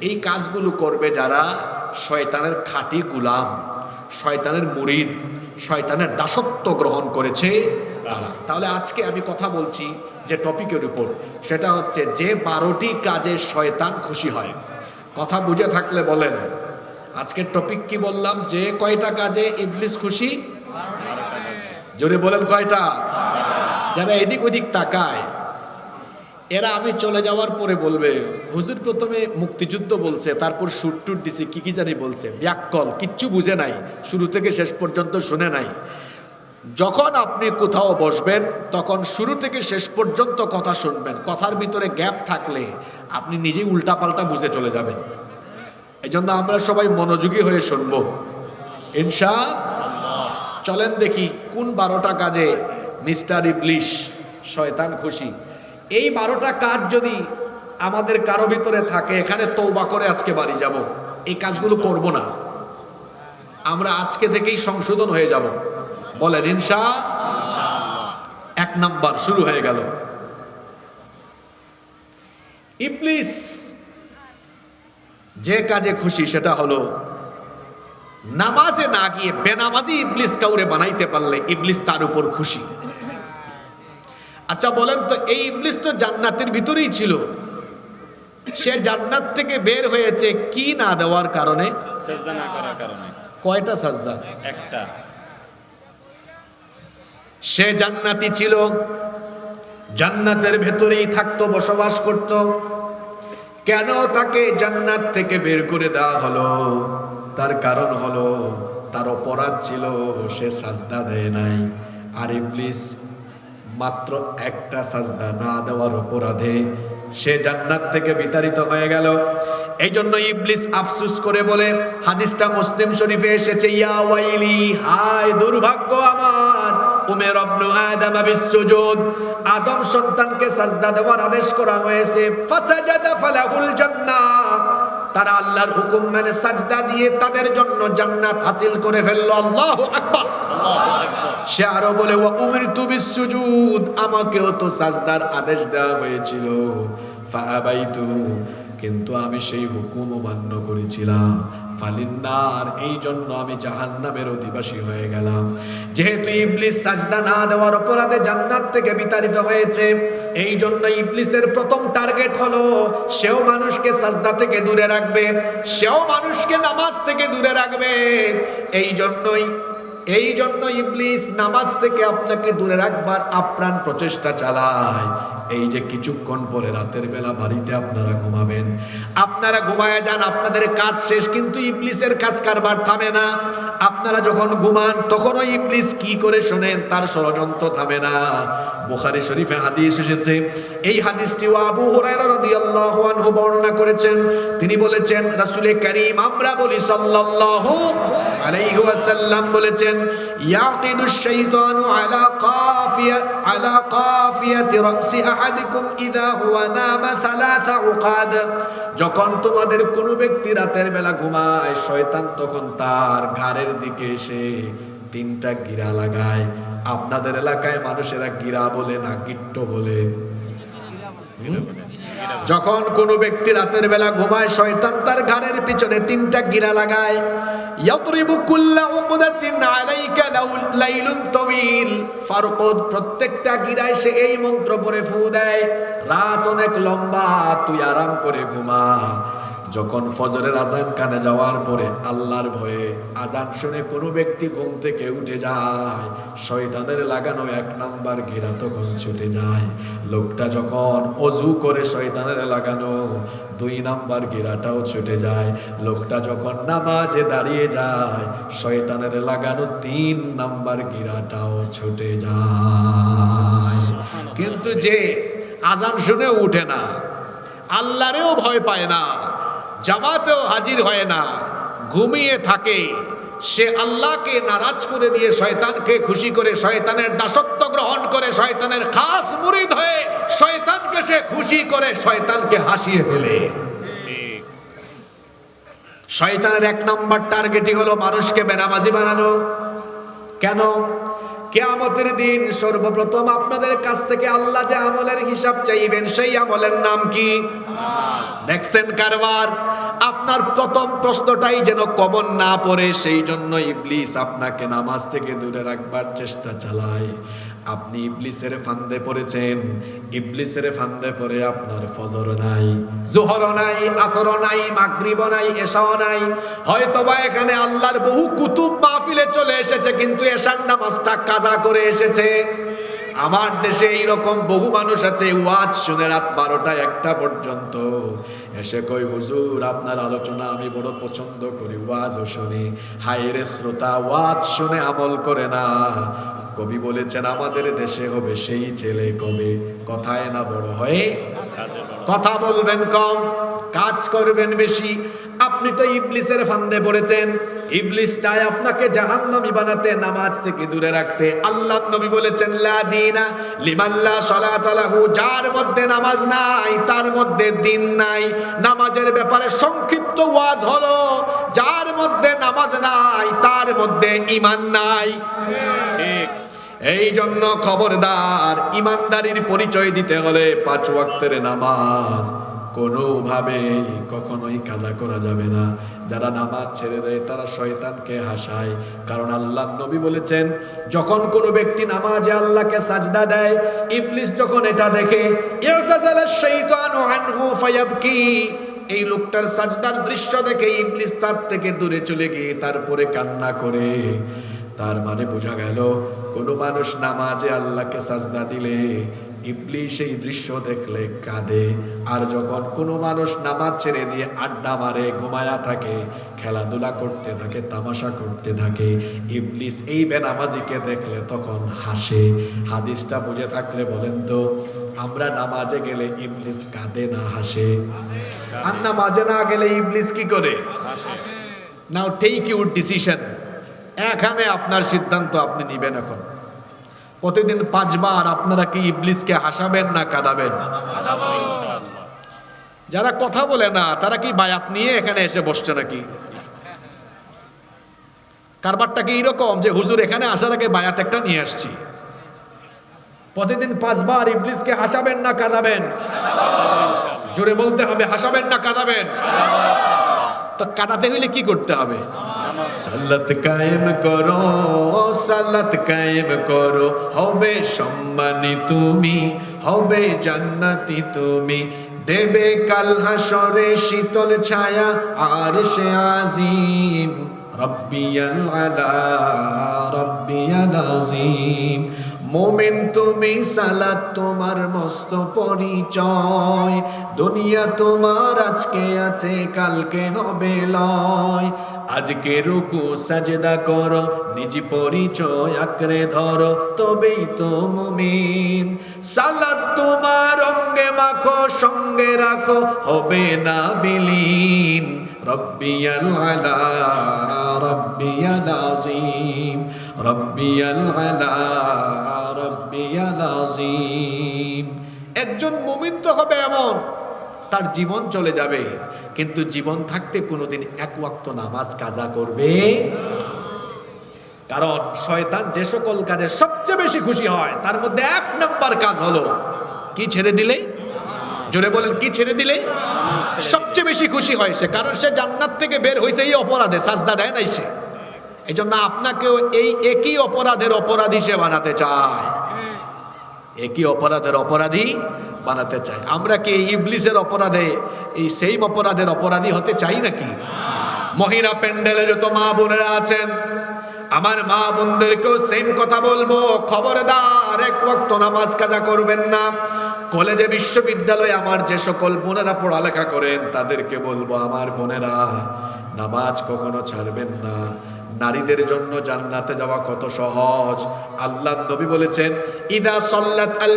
এই কাজগুলো করবে যারা শয়তানের খাঁটি গুলাম শয়তানের মুরিদ শয়তানের দাসত্ব গ্রহণ করেছে তারা। তাহলে আজকে আমি কথা বলছি যে টপিকের উপর সেটা হচ্ছে যে বারোটি কাজে শয়তান খুশি হয়। কথা বুঝে থাকলে বলেন আজকের টপিক কি বললাম? যে কয়টা কাজে ইবলিস খুশি? জোরে বলেন কয়টা? যারা এদিক ওদিক তাকায় এরা আমি চলে যাওয়ার পরে বলবে, হুজুর প্রথমে মুক্তিযুদ্ধ বলছে, তারপর টুট দিছে, কি কি জানি বলছে, ব্যাককল, কিচ্ছু বুঝে নাই, শুরু থেকে শেষ পর্যন্ত শুনে নাই। যখন আপনি কোথাও বসবেন, তখন শুরু থেকে শেষ পর্যন্ত কথা শুনবেন, কথার ভিতরে গ্যাপ থাকলে আপনি নিজেই উল্টাপাল্টা বুঝে চলে যাবেন। এই জন্য আমরা সবাই মনোযোগী হয়ে শুনব। ইনশা চলেন দেখি কোন বারোটা কাজে মিস্টার ইবলিশ শয়তান খুশি। এই বারোটা কাজ যদি আমাদের কারও ভিতরে থাকে, এখানে তৌবা করে আজকে বাড়ি যাব। এই কাজগুলো করব না। আমরা আজকে থেকেই সংশোধন হয়ে যাব। বলেন ইনশা এক নাম্বার শুরু হয়ে গেল। ইবলিস যে কাজে খুশি, সেটা হলো নামাজে না গিয়ে বেনামাজি ইবলিস কাউরে বানাইতে পারলে ইবলিস তার উপর খুশি। আচ্ছা বলেন তো এই ইবলিস তো জান্নাতের ভিতরেই ছিল। সে জান্নাত থেকে বের হয়েছে কি না দেওয়ার কারণে? কয়টা সাজদা? একটা। সে জান্নাতি ছিল জান্নাতের ভেতরেই থাকতো বসবাস করত। কেন তাকে জান্নাত থেকে বের করে দেওয়া হলো? তার কারণ হলো তার অপরাধ ছিল সে সাজদা দেয় নাই। আর ইবলিস মাত্র একটা সাজদা না দেওয়ার অপরাধে সে জান্নাত থেকে বিতাড়িত হয়ে গেল। এই জন্য ইবলিস আফসুস করে বলে, হাদিসটা মুসলিম শরীফে এসেছে, ইয়া ওয়াইলি, হায় দুর্ভাগ্য আমার, উমের অবনু আদম বিশ্বজুদ আদম সন্তানকে সাজদা দেওয়ার আদেশ করা হয়েছে, ফাসাজাদা ফালাহুল জান্নাহ। তারা আল্লাহর হুকুম মেনে সাজদা দিয়ে তাদের জন্য জান্নাত হাসিল করে ফেলল। আল্লাহু আকবার। সে আরও বলে ও উমির তুবি সুজুদ আমাকেও তো সাজদার আদেশ দেওয়া হয়েছিল। ফাহাবাইতু কিন্তু আমি সেই হুকুম অমান্য করেছিলাম। ফালিন্নার, এই জন্য আমি জাহান্নামের অধিবাসী হয়ে গেলাম। যেহেতু ইবলিস সাজদা না দেওয়ার অপরাধে জান্নাত থেকে বিতাড়িত হয়েছে, এই জন্য ইবলিসের প্রথম টার্গেট হলো, সেও মানুষকে সাজদা থেকে দূরে রাখবে, সেও মানুষকে নামাজ থেকে দূরে রাখবে। এই জন্যই এই জন্য ইবলিস নামাজ থেকে আপনাকে দূরে রাখবার আপ্রাণ প্রচেষ্টা চালায়। এই যে কিছুক্ষণ পরে রাতের বেলা বাড়িতে আপনারা ঘুমাবেন। আপনারা ঘুমায় যান, আপনাদের কাজ শেষ, কিন্তু ইবলিসের কাজ কারবার থামে না। আপনারা যখন ঘুমান তখনও ইবলিস কি করে শোনেন? তার ষড়যন্ত্র থামে না। বুখারী শরীফে হাদিস এসেছে। এই হাদিসটিও আবু হুরায়রা রাদিয়াল্লাহু আনহু বর্ণনা করেছেন। তিনি বলেছেন, রাসূলে কারীম আমরা বলি সাল্লাল্লাহু আলাইহি ওয়াসাল্লাম বলেছেন ইয়াকিদু শাইতানু আলা কাফিয়া, আলা কাফিয়াতি রাসি আহাদিকুম ইযা হুয়া নামা থালাথা উকাদ। যখন তোমাদের কোনো ব্যক্তি রাতের বেলা ঘুমায়, শয়তান তখন তার ঘাড়ের দিকে এসে তিনটা গিরা লাগায়। আপনাদের এলাকায় মানুষেরা গিরা বলে না, গিট্ট বলে? যখন কোনো ব্যক্তি রাতের বেলা ঘুমায়, শয়তান তার ঘাড়ের পিছনে তিনটা গিরা লাগায়। ইয়াদরিবু কুল্লা উকদাতিন আলাইকা লাইলুন তাওয়িল। ফারকুদ, প্রত্যেকটা গিরায় সে এই মন্ত্র পড়ে ফু দেয়। রাত অনেক লম্বা, তুই আরাম করে ঘুমা। যখন ফজরের আজান কানে যাওয়ার পরে আল্লাহর ভয়ে আজান শুনে কোনো ব্যক্তি ঘুম থেকে উঠে যায়, শয়তানের লাগানো এক নাম্বার ঘেরা তখন ছুটে যায়। লোকটা যখন অজু করে শয়তানের লাগানো দুই নাম্বার গিরাটাও ছুটে যায়। লোকটা যখন নামাজে দাঁড়িয়ে যায়, শয়তানের লাগানো তিন নাম্বার গিরাটাও ছুটে যায়। কিন্তু যে আজান শুনেও উঠে না, আল্লাহরেও ভয় পায় না। জামাতেও হাজির হয় না। ঘুমিয়ে থাকে। সে আল্লাহকে নারাজ করে দিয়ে শয়তানকে খুশি করে শয়তানের দাসত্ব গ্রহণ করে, শয়তানের খাস মুরিদ হয়ে শয়তানকে সে খুশি করে, শয়তানকে হাসিয়ে ফেলে। শয়তানের এক নম্বর টার্গেটই হলো মানুষকে বেনামাজি বানানো। কেন? কেয়ামতের দিন সর্বপ্রথম আপনাদের কাছ থেকে আল্লাহ যে আমলের হিসাব চাইবেন, সেই আমলের নাম কি? দেখছেন কারবার? আপনার প্রথম প্রশ্নটাই যেন কমন না পড়ে, সেই জন্য ইবলিস আপনাকে নামাজ থেকে দূরে রাখবার চেষ্টা চালায়। আপনি ইবলিসের ফান্দে পড়েছেন, ইবলিসের ফান্দে পড়ে আপনার ফজর নাই, জোহর নাই, আসর নাই, মাগরিব নাই, এশাও নাই। হয়তোবা এখানে আল্লাহর বহু কুতুব মাহফিলে চলে এসেছে, কিন্তু এশার নামাজটা কাজা করে এসেছে। আমার দেশে এইরকম বহু মানুষ আছে, ওয়াজ শুনে রাত বারোটা একটা পর্যন্ত। এসে কই হুজুর, আপনার আলোচনা আমি বড় পছন্দ করি, ওয়াজও শুনি। হায়রে শ্রোতা, ওয়াজ শুনে আমল করে না। কবি বলেছেন, আমাদের দেশে হবে সেই ছেলে কবে? কথায় না বড় হয়ে কথা বলবেন কম, কাজ করবেন বেশি। আপনি তো ইবলিসের ফান্দে পড়েছেন। ইবলিস চায় আপনাকে জাহান্নামী বানাতে, নামাজ থেকে দূরে রাখতে। আল্লাহ নবী বলেছেন, লা দিনা লিমাল্লা সালাত লাহু যার মধ্যে নামাজ নাই, তার মধ্যে দিন নাই। নামাজের ব্যাপারে সংক্ষিপ্ত ওয়াজ হলো, যার মধ্যে নামাজ নাই, তার মধ্যে ঈমান নাই। ঠিক। এই জন্য খবরদার, ইমানদারির পরিচয় দিতে হলে পাঁচ ওয়াক্তের নামাজ। কোনোভাবে কখনোই কাজা করা যাবে না। যারা নামাজ ছেড়ে দেয়, তারা শয়তানকে হাসায়। কারণ আল্লাহ নবী বলেছেন, যখন কোনো ব্যক্তি নামাজে আল্লাহকে সাজদা দেয়, ইবলিস যখন এটা দেখে এই লোকটার সাজদার দৃশ্য দেখে ইবলিস তার থেকে দূরে চলে গিয়ে তারপরে কান্না করে। তার মানে বোঝা গেল কোনো মানুষ নামাজে আল্লাহকে সাজদা দিলে ইবলিস সেই দৃশ্য দেখলে কাঁদে। আর যখন কোনো মানুষ নামাজ ছেড়ে দিয়ে আড্ডা মারে ঘুমায়া থাকে খেলাধুলা করতে থাকে তামাশা করতে থাকে ইবলিস এই বেনামাজিকে দেখলে তখন হাসে। হাদিসটা বুঝে থাকলে বলেন তো আমরা নামাজে গেলে ইবলিস কাঁদে না হাসে? আর নামাজে না গেলে ইবলিস কি করে? নাও টেক ইউর ডিসিশন এখানে আপনার সিদ্ধান্ত আপনি নিবেন এখন। প্রতিদিন পাঁচবার আপনারা কি ইবলিসকে হাসাবেন না কাঁদাবেন? যারা কথা বলে না, তারা কি বায়াত নিয়ে এখানে এসে বসছে নাকি? কারবারটা কি এরকম যে হুজুর এখানে আসার আগে বায়াত একটা নিয়ে আসছি? প্রতিদিন পাঁচবার ইবলিসকে হাসাবেন না কাঁদাবেন? জোরে বলতে হবে, হাসাবেন না কাঁদাবেন? তো কাঁদাতে হইলে কি করতে হবে? সালাত কায়েম করো সালাত কায়েম করো। হবে সম্মানী তুমি, হবে জান্নাতি তুমি। দেবে কাল হাসরে শীতল ছায়া, আর সে আজিম। রব্বিয়াল আলা, রব্বিয়াল আজিম। মোমেন তুমি, সালাত তোমার মস্ত পরিচয়। দুনিয়া তোমার, আজকে আছে, কালকে হবে লয়। আজকে রুকু সাজদা করো, নিজ পরিচয় আঁকড়ে ধরো, তবেই তো মুমিন। সালাত তোমার অঙ্গে মাখো, সঙ্গে রাখো, হবে না বিলীন। রব্বিয়াল আলা, রব্বিয়াল আজিম রব্বিয়াল আলা, রব্বিয়াল আজিম একজন মুমিন তো হবে এমন, তার জীবন চলে যাবে। কিন্তু জীবন থাকতে কোনোদিন এক ওয়াক্ত নামাজ কাজা করবে কারণ শয়তান যে সকল কাজে সবচেয়ে বেশি খুশি হয়, তার মধ্যে এক নাম্বার কাজ হলো, কি ছেড়ে দিলে? জোরে বলেন, কি ছেড়ে দিলে? সবচেয়ে বেশি খুশি হয় সে, কারণ সে জান্নাত থেকে বের হয়েছে এই অপরাধে, সাজদা দেয় নাই সে। এই জন্য আপনাকেও এই একই অপরাধের অপরাধী সে বানাতে চায়। একই অপরাধের অপরাধী বানাতে চায়। আমরা কি ইবলিসের অপরাধে, এই সেম অপরাধের অপরাধী হতে চাই নাকি? মহিলা প্যান্ডেলে যত মা বোনেরা আছেন, আমার মা বোনদেরকেও সেম কথা বলব। খবরদার, এক ওয়াক্ত নামাজ কাজা করবেন না। কলেজে বিশ্ববিদ্যালয়ে আমার যে সকল বোনেরা পড়ালেখা করেন, তাদেরকে বলব, আমার বোনেরা, নামাজ কখনো ছাড়বেন না। নারীদের জন্য জান্নাতে যাওয়া কত সহজ। আল্লাহ নবী বলেছেন, ইদা সল্লাত আল